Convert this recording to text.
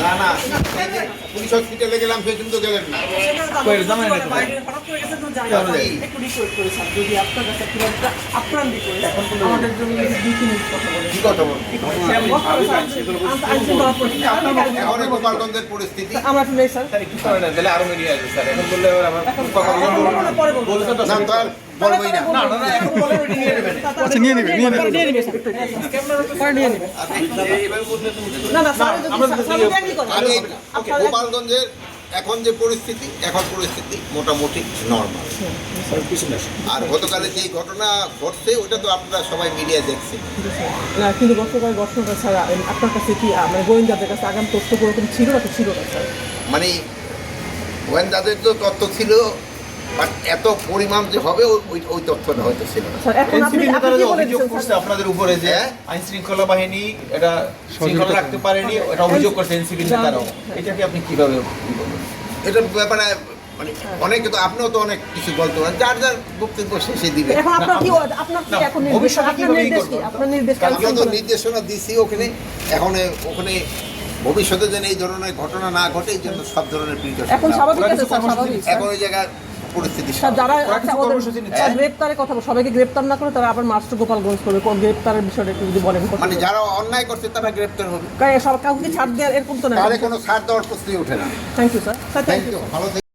না না পুলিশ হসপিটালে গেলাম সেই কিন্তু গেলেন না গোপালগঞ্জের পরিস্থিতি আমরা একটু নেই স্যার আরও মিডিয়া আছে স্যার এখন বললে আবার বলবোই না আচ্ছা নিয়ে নেবে নিয়ে নেবে নিয়ে নেবে নিয়ে নেবে না না স্যার। আমি গোপালগঞ্জের এখন যে পরিস্থিতি এখন পরিস্থিতি মোটামুটি নর্মাল আর গতকালে যে ঘটনা ঘটছে ওটা তো আপনারা সবাই মিডিয়া দেখছেন। না কিন্তু গতকাল ঘটনাটা ছাড়া আপনার কাছে কি মানে গোয়েন্দাদের কাছে আগাম তথ্য কোরকম ছিল না তো ছিল না স্যার? মানে গোয়েন্দাদের তো তথ্য ছিল বাট এত পরিমাণ যে হবে ওই- তথ্যটা হয়তো ছিল না। অভিযোগ করছে আপনাদের উপরে যে হ্যাঁ? আইন শৃঙ্খলা বাহিনী এটা শৃঙ্খলা রাখতে পারেনি এটা অভিযোগ করছে এনসিপি নেতারাও। এটাকে আপনি কীভাবে এটার ব্যাপারে মানে অনেকে তো আপনিও তো অনেক কিছু বলতে পারেন। যার যার বক্তব্য শেষে দিবে? আমরা তো নির্দেশনা দিছি ওখানে। এখন ওখানে ভবিষ্যতে যেন এই ধরনের ঘটনা না ঘটে এই জন্য সব ধরনের এখন স্বাভাবিক ওই জায়গার পরিস্থিতি স্যার যারা আচ্ছা গ্রেপ্তারের কথা বল- সবাইকে গ্রেপ্তার না করে তারা আবার মাস্টার গোপালগঞ্জ করবে। কোন গ্রেপ্তারের বিষয়টা একটু যদি বলেন। মানে যারা অন্যায় করছে তারা গ্রেপ্তার হবে। সব কাউকে ছাড় দেওয়ার এরকম তো না। কোনো ছাড় দেওয়ার প্রশ্নই ওঠে না। Thank you sir sir thank you ভালো।